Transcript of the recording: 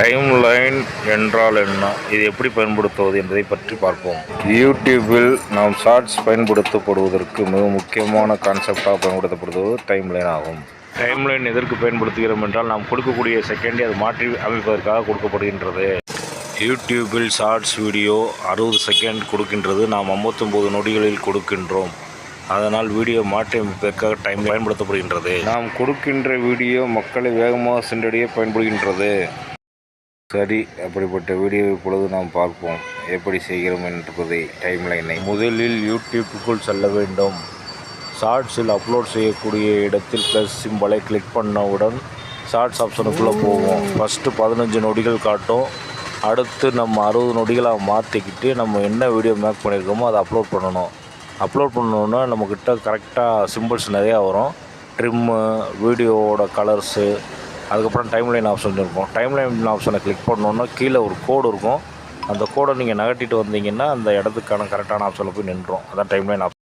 Time line என்றால் என்ன? இது எப்படி பயன்படுத்துவது என்பதை பற்றி பார்ப்போம். யூடியூப்பில் நாம் ஷார்ட்ஸ் பயன்படுத்தப்படுவதற்கு மிக முக்கியமான கான்செப்டாக பயன்படுத்தப்படுவது டைம் லைன் ஆகும். டைம் லைன் எதற்கு பயன்படுத்துகிறோம் என்றால் நாம் கொடுக்கக்கூடிய செகண்டை அது மாற்றி அமைப்பதற்காக கொடுக்கப்படுகின்றது. யூடியூப்பில் ஷார்ட்ஸ் வீடியோ அறுபது செகண்ட் கொடுக்கின்றது நாம் 59 நொடிகளில் கொடுக்கின்றோம். அதனால் வீடியோ மாற்றி அமைப்பதற்காக டைம் பயன்படுத்தப்படுகின்றது. நாம் கொடுக்கின்ற வீடியோ மக்களை வேகமாக சென்றடைய பயன்படுகின்றது. சரி அப்படிப்பட்ட வீடியோ இப்பொழுது நாம் பார்ப்போம். எப்படி செய்கிறோம் என்பதை டைம் லைனை முதலில் யூடியூப்புக்குள் செல்ல வேண்டும். ஷார்ட்ஸில் அப்லோட் செய்யக்கூடிய இடத்தில் ப்ளஸ் சிம்பலை கிளிக் பண்ணவுடன் ஷார்ட்ஸ் ஆப்ஷனுக்குள்ளே போவோம். ஃபஸ்ட்டு பதினஞ்சு நொடிகள் காட்டும். அடுத்து நம்ம அறுபது நொடிகளாக மாற்றிக்கிட்டு நம்ம என்ன வீடியோ மேக் பண்ணியிருக்கோமோ அதை அப்லோட் பண்ணணும். அப்லோட் பண்ணோன்னா நம்மக்கிட்ட கரெக்டாக சிம்பிள்ஸ் நிறையா வரும். ட்ரிம்மு வீடியோவோட கலர்ஸு அதுக்கப்புறம் டைம் லைன் ஆப்ஷன் இருக்கும். டைம் லைன் ஆப்ஷனை கிளிக் பண்ணோன்னா கீழே ஒரு கோடு இருக்கும். அந்த கோடை நீங்கள் நகட்டிட்டு வந்தீங்கன்னா அந்த இடத்துக்கான கரெக்டான ஆப்ஷனில் போய் நின்றோம் அதான் டைம் லைன் ஆப்ஷன்